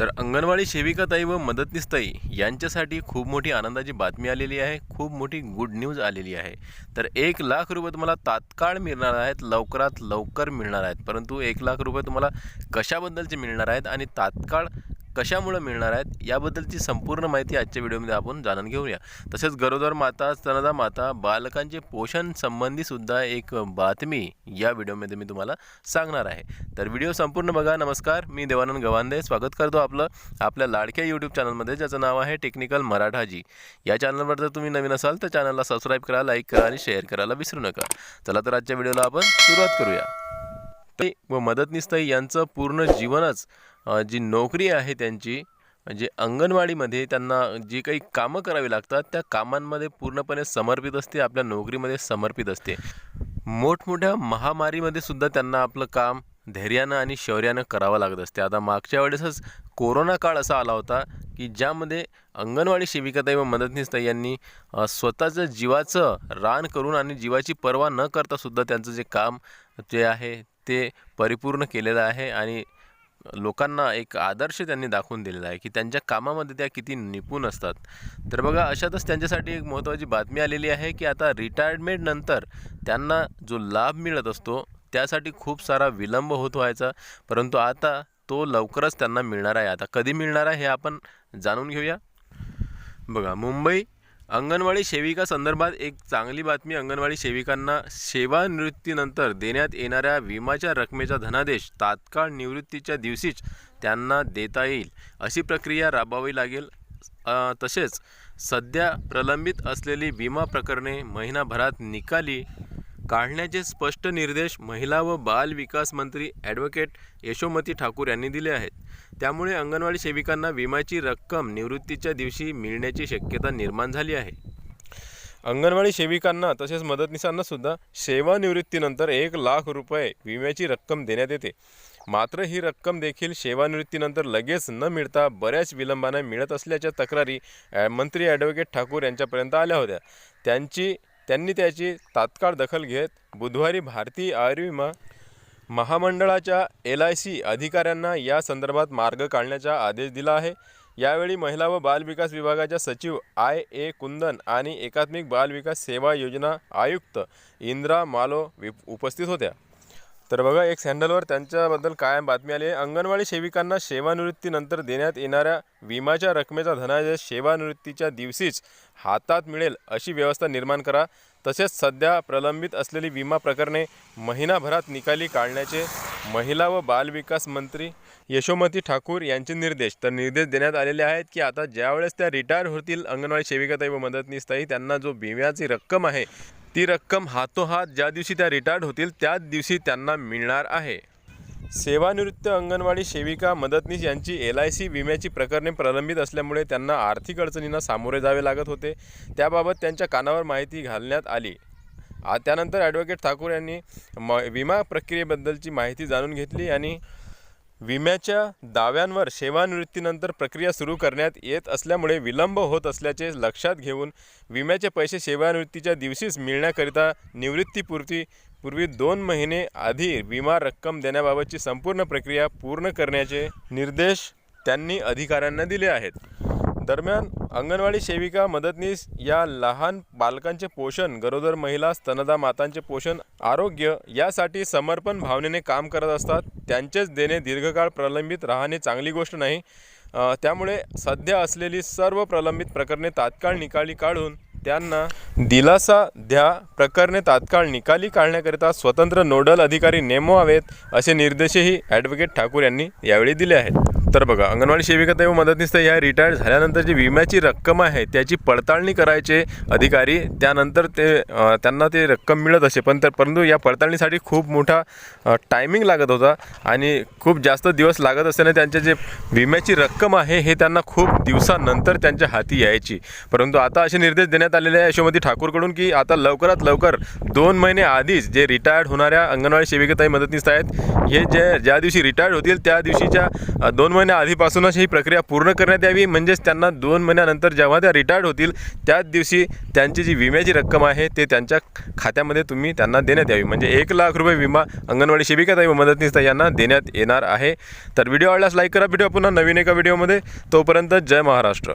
तर अंगणवाडी सेविकाताई व मदतनीसताई यांच्यासाठी खूप मोठी आनंदाची बातमी आलेली आहे. खूप मोठी गुड न्यूज आलेली आहे. तर एक लाख रुपये तुम्हाला तात्काळ मिळणार आहेत. लवकरात लवकर मिळणार आहेत. परंतु एक लाख रुपये तुम्हाला कशाबद्दलचे मिळणार आहेत आणि तात्काळ कशामुळं मिळणार आहेत याबद्दलची संपूर्ण माहिती आजच्या व्हिडिओमध्ये आपण जाणून घेऊया. तसेच गरोदर माता स्तनदा माता बालकांचे पोषण संबंधी सुद्धा एक बातमी या व्हिडिओमध्ये मी तुम्हाला सांगणार आहे. तर व्हिडिओ संपूर्ण बघा. नमस्कार. मी देवानंद गवांदे. स्वागत करतो आपलं आपल्या लाडक्या यूट्यूब चॅनलमध्ये ज्याचं नाव आहे टेक्निकल मराठाजी. या चॅनलवर जर तुम्ही नवीन असाल तर चॅनलला सबस्क्राईब करा लाईक करा आणि शेअर करायला विसरू नका. चला तर आजच्या व्हिडिओला आपण सुरुवात करूया. ताई व मदतनीसताई यांचं पूर्ण जीवनच जी नोकरी आहे त्यांची जे अंगणवाडीमध्ये त्यांना जी काही कामं करावी लागतात त्या कामांमध्ये पूर्णपणे समर्पित असते आपल्या नोकरीमध्ये समर्पित असते. मोठमोठ्या महामारीमध्ये सुद्धा त्यांना आपलं काम धैर्यानं आणि शौर्यानं करावं लागत असते. आता मागच्या वेळेसच कोरोना काळ असा आला होता की ज्यामध्ये अंगणवाडी सेविकाताई व मदतनीसताई यांनी स्वतःचं जीवाचं रान करून आणि जीवाची पर्वा न करता सुद्धा त्यांचं जे काम जे आहे ते परिपूर्ण केलेलं आहे आणि लोकांना एक आदर्श त्यांनी दाखवून दिलेला आहे की त्यांच्या कामामध्ये त्या किती निपुण असतात. तर बघा अशातच त्यांच्यासाठी एक महत्त्वाची बातमी आलेली आहे की आता रिटायरमेंटनंतर त्यांना जो लाभ मिळत असतो त्यासाठी खूप सारा विलंब होत व्हायचा. परंतु आता तो लवकरच त्यांना मिळणार आहे. आता कधी मिळणार आहे हे आपण जाणून घेऊया. बघा मुंबई अंगणवाडी सेविका संदर्भात एक चांगली बातमी अंगणवाडी सेविकांना सेवानिवृत्तीनंतर देण्यात येणाऱ्या विमाच्या रकमेचा धनादेश तात्काळ निवृत्तीच्या दिवशीच त्यांना देता येईल अशी प्रक्रिया राबवावी लागेल. तसेच सध्या प्रलंबित असलेली विमा प्रकरणे महिनाभरात निकाली काढण्याचे स्पष्ट निर्देश महिला व बाल विकास मंत्री ॲडव्होकेट यशोमती ठाकूर यांनी दिले आहेत. त्यामुळे अंगणवाडी सेविकांना विम्याची रक्कम निवृत्तीच्या दिवशी मिळण्याची शक्यता निर्माण झाली आहे. अंगणवाडी सेविकांना तसेच मदतनीसांना सुद्धा सेवानिवृत्तीनंतर एक लाख रुपये विम्याची रक्कम देण्यात येते. मात्र ही रक्कम देखील सेवानिवृत्तीनंतर लगेच न मिळता बऱ्याच विलंबाने मिळत असल्याच्या तक्रारी मंत्री ॲडव्होकेट ठाकूर यांच्यापर्यंत आल्या होत्या. त्यांची त्यांनी त्याची तात्काळ दखल घेत बुधवारी भारतीय आयुर्विमा महामंडळाच्या एल आय सी अधिकाऱ्यांना या संदर्भात मार्ग काढण्याचा आदेश दिला आहे. यावेळी महिला व बालविकास विभागाच्या सचिव आय. ए. कुंदन आणि एकात्मिक बालविकास सेवा योजना आयुक्त इंद्रा मालो विप उपस्थित होत्या. तर बघा एक सँडलवर त्यांच्याबद्दल कायम बातमी आली आहे. अंगणवाडी सेविकांना सेवानिवृत्तीनंतर देण्यात येणाऱ्या विमाच्या रकमेचा धनादेश सेवानिवृत्तीच्या दिवशीच हातात मिळेल अशी व्यवस्था निर्माण करा. तसेच सध्या प्रलंबित असलेली विमा प्रकरणे महिनाभरात निकाली काढण्याचे महिला व बालविकास मंत्री यशोमती ठाकूर यांचे निर्देश. तर निर्देश देण्यात आलेले आहेत की आता ज्यावेळेस त्या रिटायर होतील अंगणवाडी सेविकाताई व मदतनीसताई त्यांना जो विम्याची रक्कम आहे ती रक्कम हातोहात ज्या दिवशी त्या रिटायर्ड होतील त्याच दिवशी त्यांना मिळणार आहे. सेवानिवृत्त अंगणवाडी सेविका मदतनीस यांची एल आय सी विम्याची प्रकरणे प्रलंबित असल्यामुळे त्यांना आर्थिक अडचणींना सामोरे जावे लागत होते. त्याबाबत त्यांच्या कानावर माहिती घालण्यात आली. त्यानंतर ॲडव्होकेट ठाकूर यांनी म विमा प्रक्रियेबद्दलची माहिती जाणून घेतली आणि विम्याच्या दाव्यांवर सेवानिवृत्तीनंतर प्रक्रिया सुरू करण्यात येत असल्यामुळे विलंब होत असल्याचे लक्षात घेऊन विम्याचे पैसे सेवानिवृत्तीच्या दिवशीच मिळण्याकरिता निवृत्तीपूर्वी पूर्वी दोन महिने आधी विमा रक्कम देण्याबाबतची संपूर्ण प्रक्रिया पूर्ण करण्याचे निर्देश त्यांनी अधिकाऱ्यांना दिले आहेत. दरम्यान अंगणवाडी सेविका मदतनीस या लहान बालकांचे पोषण गरोदर महिला स्तनदा मातांचे पोषण आरोग्य यासाठी समर्पण भावनेने काम करत असतात. त्यांचेच देणे दीर्घकाळ प्रलंबित राहणे चांगली गोष्ट नाही. त्यामुळे सध्या असलेली सर्व प्रलंबित प्रकरणे तात्काळ निकाली काढून त्यांना दिलासा द्या. प्रकरणे तात्काळ निकाली काढण्याकरिता स्वतंत्र नोडल अधिकारी नेमवावेत असे निर्देशही ॲडव्होकेट ठाकूर यांनी यावेळी दिले आहेत. तर बघा अंगणवाडी सेविका तेव्हा मदतनीस या रिटायर्ड झाल्यानंतर जी विम्याची रक्कम आहे त्याची पडताळणी करायचे अधिकारी त्यानंतर ते त्यांना ते रक्कम मिळत असे. पण तर परंतु या पडताळणीसाठी खूप मोठा टायमिंग लागत होता आणि खूप जास्त दिवस लागत असल्याने त्यांचे जे विम्याची रक्कम आहे हे त्यांना खूप दिवसानंतर त्यांच्या हाती यायची. परंतु आता असे निर्देश देण्यात आलेले आहे यशोमती ठाकूरकडून की आता लवकरात लवकर दोन महिने आधीच जे रिटायर्ड होणाऱ्या अंगणवाडी सेविकाताई मदतनीस आहेत हे जे ज्या दिवशी रिटायर्ड होतील त्या दिवशीच्या दोन महिन्या आधीपासूनच ही प्रक्रिया पूर्ण करण्यात यावी. म्हणजेच त्यांना दोन महिन्यानंतर जेव्हा त्या रिटायर्ड होतील त्याच दिवशी त्यांची जी विम्याची रक्कम आहे ते त्यांच्या खात्यामध्ये तुम्ही त्यांना देण्यात यावी. म्हणजे एक लाख रुपये विमा अंगणवाडी शिबिकाताई व मदतनीसताई यांना देण्यात येणार आहे. तर व्हिडिओ आवडल्यास लाईक करा. व्हिडिओ पुन्हा नवीन एका व्हिडिओमध्ये तोपर्यंत जय महाराष्ट्र.